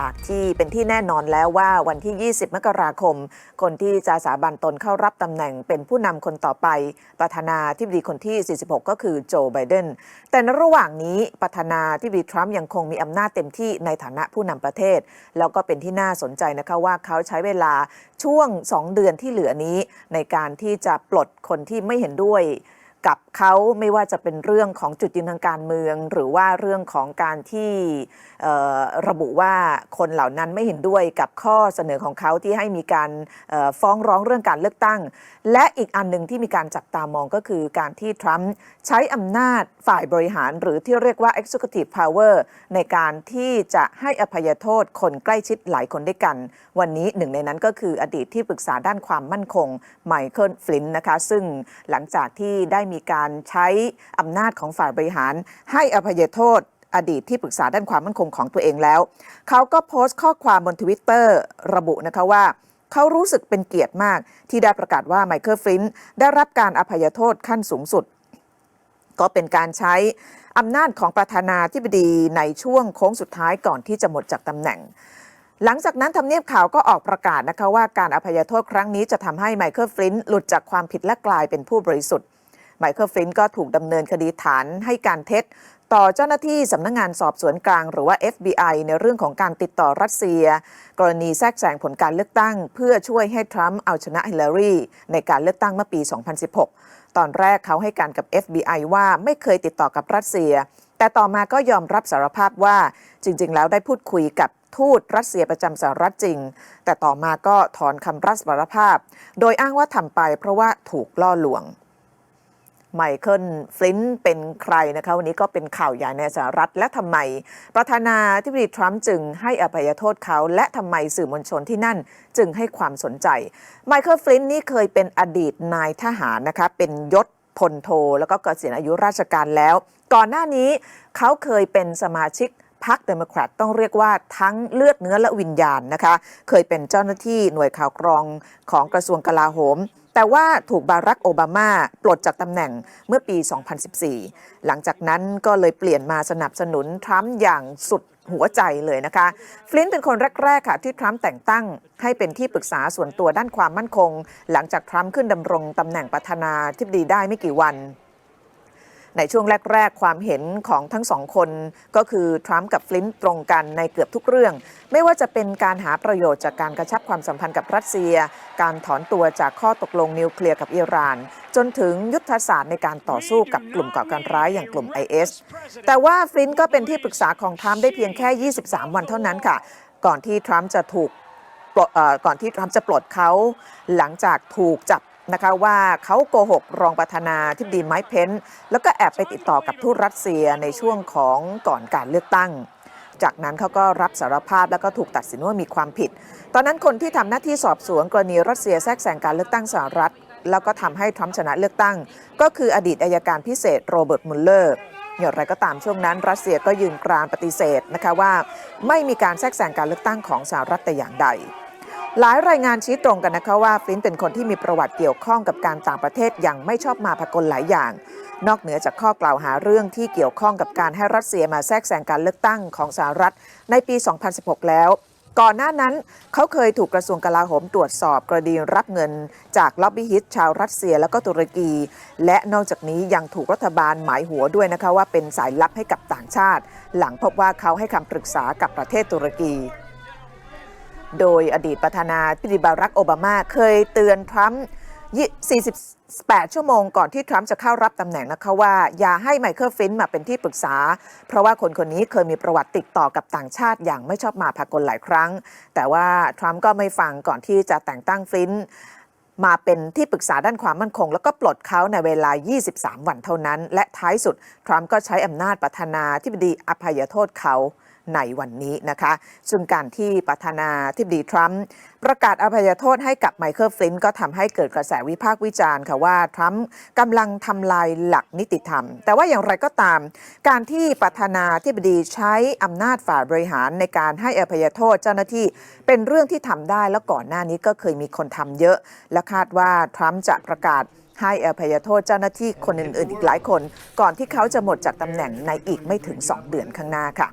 จากที่เป็นที่แน่นอนแล้วว่าวันที่ 20 มกราคม คนที่จะสาบันตนเข้ารับตำแหน่งเป็นผู้นำคนต่อไป ประธานาธิบดีคนที่ 46 ก็คือโจไบเดน แต่ในระหว่างนี้ประธานาธิบดีทรัมป์ยังคงมีอำนาจเต็มที่ในฐานะผู้นำประเทศ แล้วก็เป็นที่น่าสนใจนะคะว่าเขาใช้เวลาช่วง 2 เดือนที่เหลือนี้ ในการที่จะปลดคนที่ไม่เห็นด้วย กับเขาไม่ว่าจะเป็นเรื่องของจุดยืนทางการเมือง หรือว่าเรื่องของการที่ระบุว่าคนเหล่านั้นไม่เห็นด้วยกับข้อเสนอของเขาที่ให้มีการฟ้องร้องเรื่องการเลือกตั้ง และอีกอันหนึ่งที่มีการจับตามองก็คือการที่ทรัมป์ใช้อำนาจฝ่ายบริหาร หรือที่เรียกว่า executive power ในการที่จะให้อภัยโทษคนใกล้ชิดหลายคนด้วยกัน วันนี้หนึ่งในนั้นก็คืออดีตที่ปรึกษาด้านความมั่นคงไมเคิลฟลินนะคะซึ่งหลังจากที่ได้มีีการใช้อำนาจของฝ่ายบริหาร ให้อภัยโทษอดีตที่ปรึกษาด้านความมั่นคงของตัวเองแล้ว เขาก็โพสต์ข้อความบนทวิตเตอร์ระบุนะคะว่า เขารู้สึกเป็นเกียรติมากที่ได้ประกาศว่าไมเคิลฟลินต์ได้รับการอภัยโทษขั้นสูงสุด ก็เป็นการใช้อำนาจของประธานาธิบดีในช่วงโค้งสุดท้ายก่อนที่จะหมดจากตำแหน่ง หลังจากนั้นทำเนียบข่าวก็ออกประกาศนะคะว่าการอภัยโทษครั้งนี้จะทำให้ไมเคิลฟลินต์หลุดจากความผิดและกลายเป็นผู้บริสุทธิ์ ไมเคิลฟลินก็ถูกดำเนินคดีฐานให้การเท็จ ต่อเจ้าหน้าที่สำนักงงานสอบสวนกลางหรือว่า FBI ในเรื่องของการติดต่อรัสเซีย กรณีแทรกแซงผลการเลือกตั้ง เพื่อช่วยให้ทรัมป์เอาชนะฮิลลารีในการเลือกตั้งเมื่อปี 2016 ตอนแรกเขาให้การกับ FBI ว่าไม่เคยติดต่อกับรัสเซีย แต่ต่อมาก็ยอมรับสารภาพว่าจริง ๆ แล้วได้พูดคุยกับทูตรัสเซียประจำสหรัฐจริง แต่ต่อมาก็ถอนคำรับสารภาพ โดยอ้างว่าทำไปเพราะว่าถูกล่อลวง ไมเคิลฟลินตเป็นใครนะคะวันนี้ก็เป็นข่าวใหญ่ในสหรัฐและทำไม ประธานาธิบดีทรัมป์จึงให้อภัยโทษเขา และทำไมสื่อมวลชนที่นั่นจึงให้ความสนใจ ไมเคิลฟลินต์นี่เคยเป็นอดีตนายทหารนะคะเป็นยศพลโท แล้วก็เกษียณอายุราชการแล้ว ก่อนหน้านี้เขาเคยเป็นสมาชิกพรรคเดโมแครตต้องเรียกว่าทั้งเลือดเนื้อและวิญญาณนะคะ เคยเป็นเจ้าหน้าที่หน่วยข่าวกรองของกระทรวงกลาโหม แต่ว่าถูกบารักโอบามาปลดจากตำแหน่งเมื่อปี 2014 หลังจากนั้นก็เลยเปลี่ยนมาสนับสนุนทรัมป์อย่างสุดหัวใจเลยนะคะ ฟลินต์เป็นคนแรก ๆ ค่ะ ที่ทรัมป์แต่งตั้งให้เป็นที่ปรึกษาส่วนตัวด้านความมั่นคง หลังจากทรัมป์ขึ้นดำรงตำแหน่งประธานาธิบดีได้ไม่กี่วัน ในช่วงแรก ๆ ความเห็นของทั้งสองคนก็คือทรัมป์กับฟลินต์ตรงกันในเกือบทุกเรื่อง ไม่ว่าจะเป็นการหาประโยชน์จากการกระชับความสัมพันธ์กับรัสเซีย การถอนตัวจากข้อตกลงนิวเคลียร์กับอิหร่าน จนถึงยุทธศาสตร์ในการต่อสู้กับกลุ่มก่อการร้ายอย่างกลุ่ม IS แต่ว่าฟลินต์ก็เป็นที่ปรึกษาของทรัมป์ได้เพียงแค่ 23 วันเท่านั้นค่ะ ก่อนที่ทรัมป์จะถูกก่อนที่ทรัมป์จะปลดเขาหลังจากถูกจับ นะคะว่าเขาโกหกรองประธานาธิบดีไมค์เพนซ์แล้วก็แอบไปติดต่อกับทูตรัสเซียในช่วงของก่อนการเลือกตั้ง จากนั้นเขาก็รับสารภาพแล้วก็ถูกตัดสินว่ามีความผิด ตอนนั้นคนที่ทำหน้าที่สอบสวนกรณีรัสเซียแทรกแซงการเลือกตั้งสหรัฐ แล้วก็ทำให้ทรัมป์ชนะเลือกตั้ง ก็คืออดีตอายการพิเศษโรเบิร์ตมุลเลอร์อย่างไรก็ตามช่วงนั้น รัสเซียก็ยืนกรานปฏิเสธนะคะว่า ไม่มีการแทรกแซงการเลือกตั้งของสหรัฐแต่อย่างใด หลายรายงานชี้ตรงกันนะคะว่าฟลินต์เป็นคนที่มีประวัติเกี่ยวข้องกับการต่างประเทศอย่างไม่ชอบมาพากลหลายอย่าง นอกเหนือจากข้อกล่าวหาเรื่องที่เกี่ยวข้องกับการให้รัสเซียมาแทรกแซงการเลือกตั้งของสหรัฐในปี 2016 แล้ว ก่อนหน้านั้นเขาเคยถูกกระทรวงกลาโหมตรวจสอบกรณีรับเงิน จากล็อบบี้ฮิตชาวรัสเซียแล้วก็ตุรกี และนอกจากนี้ยังถูกรัฐบาลหมายหัวด้วยนะคะว่าเป็นสายลับให้กับต่างชาติ หลังพบว่าเขาให้คำปรึกษากับประเทศตุรกี โดยอดีตประธานาธิบดีบารักโอบามาเคยเตือนทรัมป์48 ชั่วโมงก่อนที่ทรัมป์จะเข้ารับตำแหน่งนะคะว่า อย่าให้ไมเคิลฟินต์มาเป็นที่ปรึกษา เพราะว่าคนคนนี้เคยมีประวัติติดต่อกับต่างชาติอย่างไม่ชอบมาพากลหลายครั้ง แต่ว่าทรัมป์ก็ไม่ฟังก่อนที่จะแต่งตั้งฟินต์มาเป็นที่ปรึกษาด้านความมั่นคง แล้วก็ปลดเขาในเวลา 23 วันเท่านั้น และท้ายสุด ทรัมป์ก็ใช้อำนาจประธานาธิบดีอภัยโทษเขา ในวันนี้นะคะ ซึ่งการที่ประธานาธิบดีทรัมป์ประกาศอภัยโทษให้กับไมเคิลฟลินต์ก็ทำให้เกิดกระแสวิพากษ์วิจารณ์ค่ะว่าทรัมป์กำลังทำลายหลักนิติธรรม แต่ว่าอย่างไรก็ตาม การที่ประธานาธิบดีใช้อำนาจฝ่ายบริหารในการให้อภัยโทษเจ้าหน้าที่เป็นเรื่องที่ทำได้แล้วก่อนหน้านี้ก็เคยมีคนทำเยอะ และคาดว่าทรัมป์จะประกาศให้อภัยโทษเจ้าหน้าที่คนอื่น ๆ อีกหลายคน ก่อนที่เขาจะหมดจากตำแหน่งในอีกไม่ถึง 2 เดือนข้างหน้าค่ะ